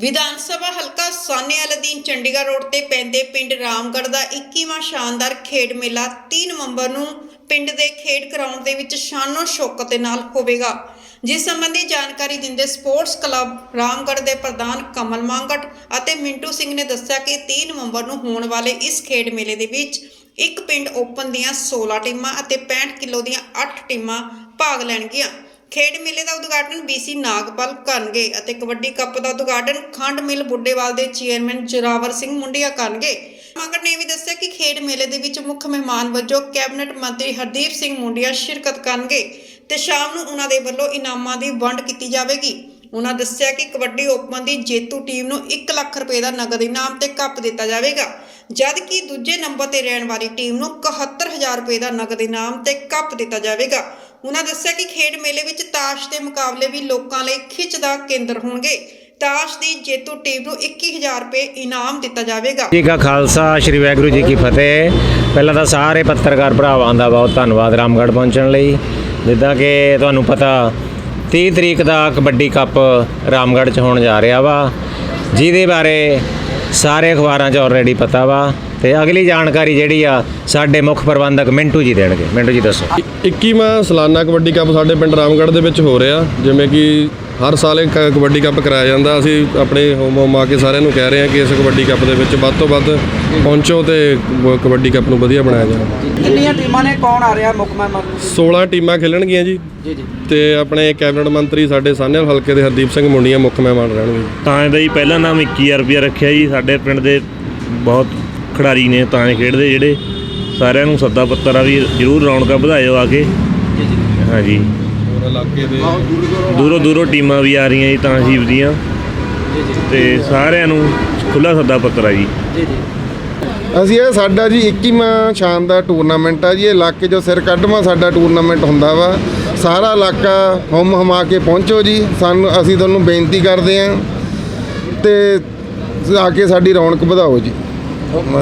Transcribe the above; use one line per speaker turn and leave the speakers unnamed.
ਵਿਧਾਨ ਸਭਾ ਹਲਕਾ ਸਾਨੇਵਾਲ ਅਧੀਨ ਚੰਡੀਗੜ੍ਹ ਰੋਡ ਤੇ ਪੈਂਦੇ ਪਿੰਡ ਰਾਮਗੜ੍ਹ ਦਾ 21ਵਾਂ ਸ਼ਾਨਦਾਰ ਖੇਡ ਮੇਲਾ 3 ਨਵੰਬਰ ਨੂੰ ਪਿੰਡ ਦੇ ਖੇਡ ਗਰਾਊਂਡ ਦੇ ਵਿੱਚ ਸ਼ਾਨੋ ਸ਼ੌਕਤ ਦੇ ਨਾਲ ਹੋਵੇਗਾ। ਜਿਸ ਸੰਬੰਧੀ ਜਾਣਕਾਰੀ ਦਿੰਦੇ ਸਪੋਰਟਸ ਕਲੱਬ ਰਾਮਗੜ੍ਹ ਦੇ ਪ੍ਰਧਾਨ ਕਮਲ ਮੰਗਟ ਅਤੇ ਮਿੰਟੂ ਸਿੰਘ ਨੇ ਦੱਸਿਆ ਕਿ 3 ਨਵੰਬਰ ਨੂੰ ਹੋਣ ਵਾਲੇ ਇਸ ਖੇਡ ਮੇਲੇ ਦੇ ਵਿੱਚ ਇੱਕ ਪਿੰਡ ਓਪਨ ਦੀਆਂ 16 ਟੀਮਾਂ ਅਤੇ 65 ਕਿਲੋ ਦੀਆਂ 8 ਟੀਮਾਂ ਭਾਗ ਲੈਣਗੀਆਂ। ਖੇਡ ਮੇਲੇ ਦਾ ਉਦਘਾਟਨ ਬੀਸੀ ਨਾਗਪਾਲ ਕਰਨਗੇ ਅਤੇ ਕਬੱਡੀ ਕੱਪ ਦਾ ਉਦਘਾਟਨ ਖੰਡ ਮਿਲ ਬੁੱਢੇਵਾਲ ਦੇ ਚੇਅਰਮੈਨ ਜਰਾਵਰ ਸਿੰਘ ਮੁੰਡਿਆ ਕਰਨਗੇ। ਮੰਗੜ ਨੇ ਵੀ ਦੱਸਿਆ ਕਿ ਖੇਡ ਮੇਲੇ ਦੇ ਵਿੱਚ ਮੁੱਖ ਮਹਿਮਾਨ ਵਜੋਂ ਕੈਬਨਿਟ ਮੰਤਰੀ ਹਰਦੀਪ ਸਿੰਘ ਮੁੰਡਿਆ ਸ਼ਿਰਕਤ ਕਰਨਗੇ ਤੇ ਸ਼ਾਮ ਨੂੰ ਉਹਨਾਂ ਦੇ ਵੱਲੋਂ ਇਨਾਮਾਂ ਦੀ ਵੰਡ ਕੀਤੀ ਜਾਵੇਗੀ। ਉਹਨਾਂ ਦੱਸਿਆ ਕਿ ਕਬੱਡੀ ਓਪਨ ਦੀ ਜੇਤੂ ਟੀਮ ਨੂੰ 1 ਲੱਖ ਰੁਪਏ ਦਾ ਨਗਦ ਇਨਾਮ ਤੇ ਕੱਪ ਦਿੱਤਾ ਜਾਵੇਗਾ ਜਦ ਕਿ ਦੂਜੇ ਨੰਬਰ ਤੇ ਰਹਿਣ ਵਾਲੀ ਟੀਮ ਨੂੰ 71000 ਰੁਪਏ ਦਾ ਨਗਦ ਇਨਾਮ ਤੇ ਕੱਪ ਦਿੱਤਾ ਜਾਵੇਗਾ। ਉਹਨਾਂ ਦੱਸਿਆ ਕਿ ਖੇਡ ਮੇਲੇ ਵਿੱਚ ਤਾਸ਼ ਦੇ ਮੁਕਾਬਲੇ ਵੀ ਲੋਕਾਂ ਲਈ ਖਿੱਚ ਦਾ ਕੇਂਦਰ ਹੋਣਗੇ। ਤਾਸ਼ ਦੀ ਜੇਤੂ ਟੀਮ ਨੂੰ 21000 ਰੁਪਏ ਇਨਾਮ ਦਿੱਤਾ ਜਾਵੇਗਾ।
ਜੀ ਕਾ ਖਾਲਸਾ, ਸ੍ਰੀ ਵਾਹਿਗੁਰੂ ਜੀ ਕੀ ਫਤਿਹ। ਪਹਿਲਾਂ ਤਾਂ ਸਾਰੇ ਪੱਤਰਕਾਰ ਭਰਾਵਾਂ ਦਾ ਬਹੁਤ ਧੰਨਵਾਦ ਰਾਮਗੜ੍ਹ ਪਹੁੰਚਣ ਲਈ। ਜਿੱਦਾਂ ਕਿ ਤੁਹਾਨੂੰ ਪਤਾ 30 ਤਰੀਕ ਦਾ ਕਬੱਡੀ ਕੱਪ ਰਾਮਗੜ੍ਹ 'ਚ ਹੋਣ ਜਾ ਰਿਹਾ ਵਾ। ਜਿਹਦੇ ਬਾਰੇ ਸਾਰੇ ਅਖਬਾਰਾਂ 'ਚ ਆਲਰੇਡੀ ਪਤਾ ਵਾ ਤੇ ਅਗਲੀ ਜਾਣਕਾਰੀ ਜਿਹੜੀ ਆ, ਸਾਡੇ ਮੁੱਖ ਪ੍ਰਬੰਧਕ ਮਿੰਟੂ ਜੀ ਦੇਣਗੇ। ਮਿੰਟੂ ਜੀ ਦੱਸੋ।
21ਵਾਂ ਸਾਲਾਨਾ ਕਬੱਡੀ ਕੱਪ ਸਾਡੇ ਪਿੰਡ ਰਾਮਗੜ੍ਹ ਦੇ ਵਿੱਚ ਹੋ ਰਿਹਾ, ਜਿਵੇਂ ਕਿ ਹਰ ਸਾਲ ਇਹ ਕ- ਕਬੱਡੀ ਕੱਪ ਕਰਾਇਆ ਜਾਂਦਾ। ਅਸੀਂ ਆਪਣੇ ਹੋਮ ਹੋਮ ਆ ਕੇ ਸਾਰਿਆਂ ਨੂੰ ਕਹਿ ਰਹੇ ਹਾਂ ਕਿ ਇਸ ਕਬੱਡੀ ਕੱਪ ਦੇ ਵਿੱਚ ਵੱਧ ਤੋਂ ਵੱਧ ਪਹੁੰਚੋ ਤੇ ਕਬੱਡੀ ਕੱਪ ਨੂੰ ਵਧੀਆ ਬਣਾਇਆ ਜਾਵੇ।
ਕਿੰਨੀਆਂ ਟੀਮਾਂ ਨੇ? ਕੌਣ ਆ ਰਿਹਾ ਮੁੱਖ ਮਹਿਮਾਨ
16 ਟੀਮਾਂ ਖੇਲਣਗੀਆਂ ਜੀ।
ਜੀ ਜੀ।
ਤੇ ਆਪਣੇ ਕੈਬਨਿਟ ਮੰਤਰੀ ਸਾਡੇ ਸਾਹਨੇਵਾਲ ਹਲਕੇ ਦੇ ਹਰਦੀਪ ਸਿੰਘ ਮੁੰਡੀਆਂ ਮੁੱਖ ਮਹਿਮਾਨ ਰਹਿਣਗੇ।
ਤਾਂ ਦਾ ਜੀ ਪਹਿਲਾ ਨਾਮ 21000 ਰੁਪਇਆ ਰੱਖਿਆ ਜੀ। ਸਾਡੇ ਪਿੰਡ ਦੇ ਬਹੁਤ ਖਿਡਾਰੀ ਨੇ ਤਾਂ ਇਹ ਖੇਡਦੇ ਜਿਹੜੇ। ਸਾਰਿਆਂ ਨੂੰ ਸੱਦਾ ਪੱਤਰ ਆ ਵੀ ਜਰੂਰ ਰੌਣਕਾਂ ਵਧਾਇਓ ਆ ਕੇ। ਹਾਂਜੀ।
ਇਲਾਕੇ ਦੇ
ਦੂਰੋਂ ਦੂਰੋਂ ਟੀਮਾਂ ਵੀ ਆ ਰਹੀਆਂ ਜੀ ਤਾਂ ਸ਼ੀਪ ਦੀਆਂ। ਤੇ ਸਾਰਿਆਂ ਨੂੰ ਖੁੱਲਾ ਸੱਦਾ ਪੱਤਰ ਆ ਜੀ।
ਜੀ ਜੀ।
ਅਸੀਂ ਇਹ ਸਾਡਾ ਜੀ 21ਵਾਂ ਸ਼ਾਨਦਾਰ ਟੂਰਨਾਮੈਂਟ ਆ ਜੀ ਇਹ ਇਲਾਕੇ 'ਚੋਂ ਸਿਰ ਕੱਢਵਾਂ ਸਾਡਾ ਟੂਰਨਾਮੈਂਟ ਹੁੰਦਾ ਵਾ। ਸਾਰਾ ਇਲਾਕਾ ਹੁਮ ਹਮਾ ਕੇ ਪਹੁੰਚੋ ਜੀ ਸਾਨੂੰ ਅਸੀਂ ਤੁਹਾਨੂੰ ਬੇਨਤੀ ਕਰਦੇ ਆਂ ਤੇ ਆ ਕੇ ਸਾਡੀ ਰੌਣਕ ਵਧਾਓ ਜੀ।